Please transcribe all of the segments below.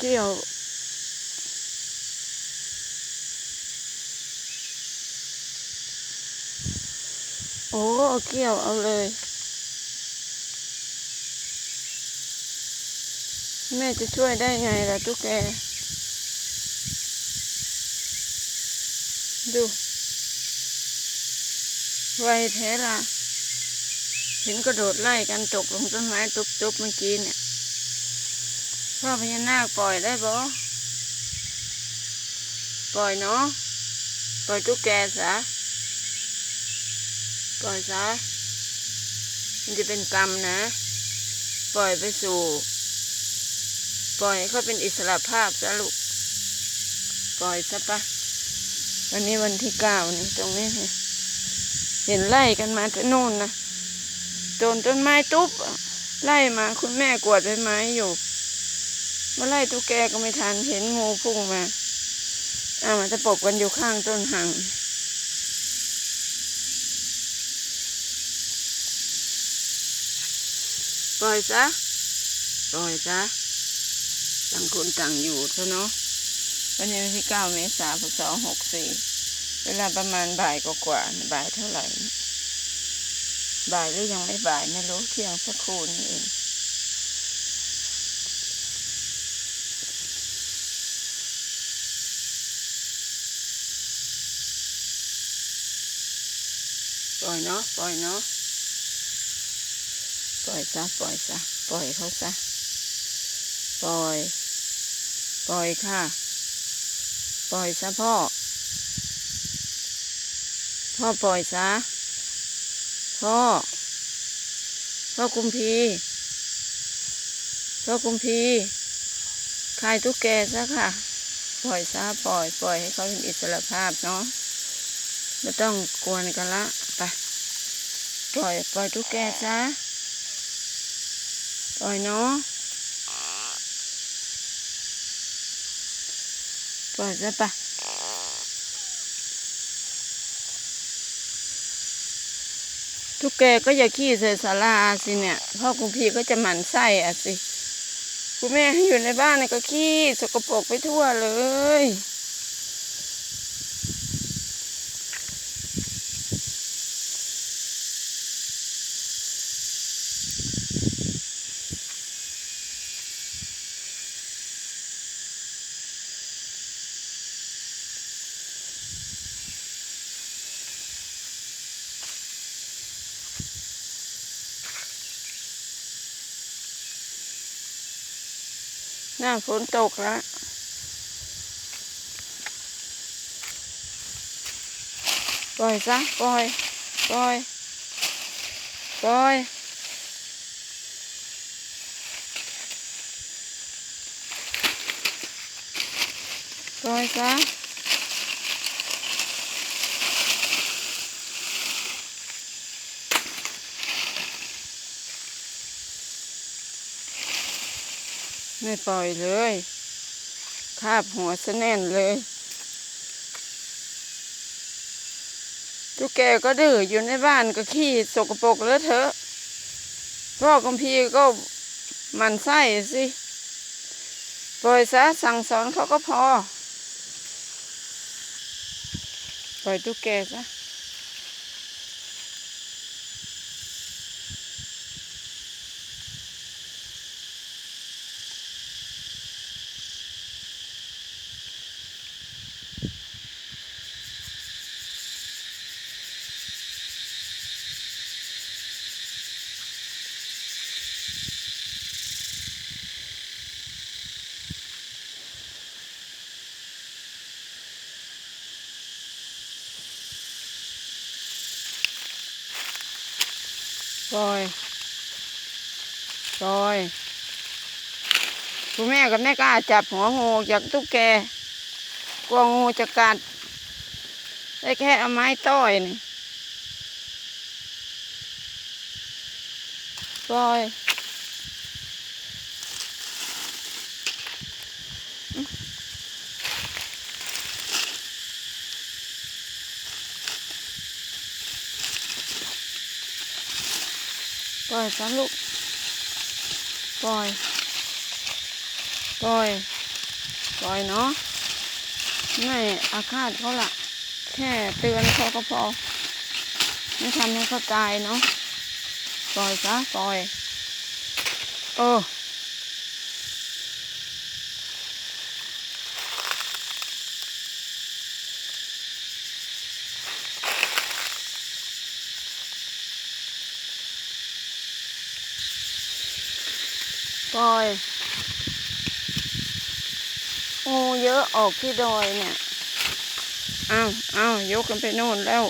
เกี่ยวโอ้เกี่ยวเอาเลย แม่จะช่วยได้ไงล่ะตุ๊กแก ดู ไวแท้ละเห็นกระโดดไล่กันตกลงต้นไม้ตุบๆเมื่อกี้เนี่ย พ่อพญานาคปล่อยได้บ่ปล่อยเนาะปล่อยตุ๊กแกซะปล่อยซะมันจะเป็นกรรมนะ ปล่อยไปสู่ ปล่อยให้เขาเป็นอิสระภาพซะลูกปล่อยซะปะวันนี้วันที่เก้านี่ตรงนี้ เห็นไล่กันมาแต่นู่นนะโดนต้นไม้ตุ๊บไล่มาคุณแม่กวาดใบไม้อยู่ เมาไล่ตุ๊กแกก็ไม่ทันเห็นงูพุ่งมาอ่ามันจะปบกันอยู่ข้างต้นหังปล่อยซะปล่อยซะต่างคนต่างอยู่เถอะเนาะวันนี้วันที่เก้าเมษายนพศหกสี่เวลาประมาณบ่ายกว่าบ่ายเท่าไหร่ บ่ายหรือยังไม่บ่ายไม่รู้เที่ยงสักครู่นี่เอง ล่อยเนาะปล่อยเนาะปล่อยซะปล่อยซะปล่อยเขาซะปล่อย ปล่อยค่ะ ปล่อยซะพ่อ พ่อปล่อยซะพ่อ พ่อกุมพีพ่อกุมพีคลายตุ๊กแกซะค่ะ ปล่อยซะปล่อย ปล่อยให้เขาเป็นอิสระภาพเนาะ ไม่ต้องกวนกันละไปปล่อยปล่อยตุ๊กแกซะปล่อยเนาะปล่อยซะปะทุกแกก็อย่าขี้ใส่ศาลาสิเนี่ยพ่อคุณพี่ก็จะหมั่นไส้อะสิคุณแม่ให้อยู่ในบ้านเนี่ยก็ขี้สกปรกไปทั่วเลย หน้าฝนตกแล้วปล่อยซะปล่อยปล่อยปล่อยปล่อยซะ ไม่ปล่อยเลย คาบหัวซะแน่นเลยทุกแกก็ดื้ออยู่ในบ้านก็ขี้สกปรกเลอะเทอะพ่อกัมพีก็มันไส้สิปล่อยซะสั่งสอนเขาก็พอ ปล่อยทุกแกซะ ซอยซอยคุณแม่กับแม่ก้าจับหัวงูจากตุ๊กแกกลัวงูจะกัด ได้แค่เอาไม้ต้อยนี่ซอย ล่อยซะลูก ปล่อย ปล่อย ปล่อยเนาะ ไม่อาฆาตเขาละแค่เตือนเขาก็พอ ไม่ทำให้เขาตายเนาะ ปล่อยซะปล่อยโอ้ ลอยงูเยอะออกที่ดอยเนี่ย อ้าวอ้าวยกกันไปโน่นแล้ว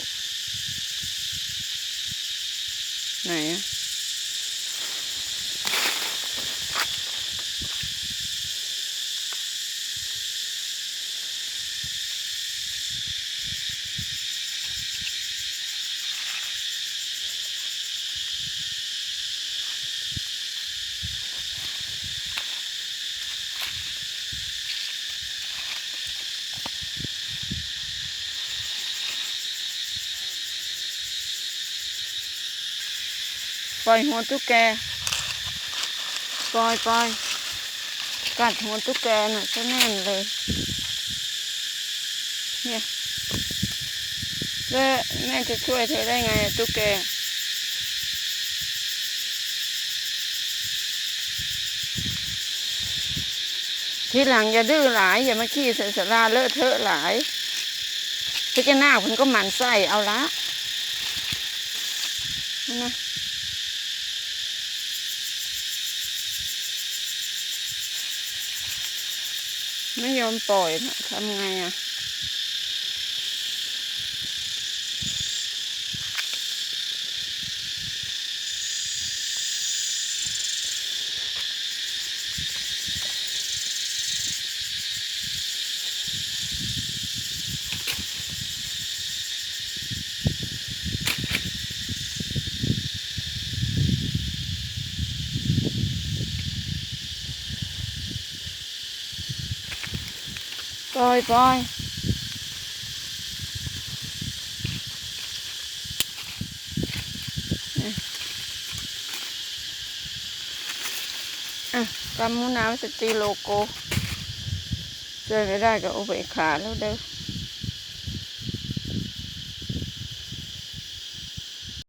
ไหนอะ ปล่อยหัวตุ๊กแก ปล่อยปล่อยกัดหัวตุ๊กแกน่ะซะแน่นเลย เนี่ยแล้วแม่จะช่วยเธอได้ไงตุ๊กแกทีหลังอย่าดื้อหลาย อย่ามาขี้ใส่สาราเลอะเทอะหลายพิจารณาคุณก็หมันไส้เอาละนะ ไม่ยอมปล่อยนะทำไงอะ ปล่อยปล่อยเนี่ยอะกำมุนา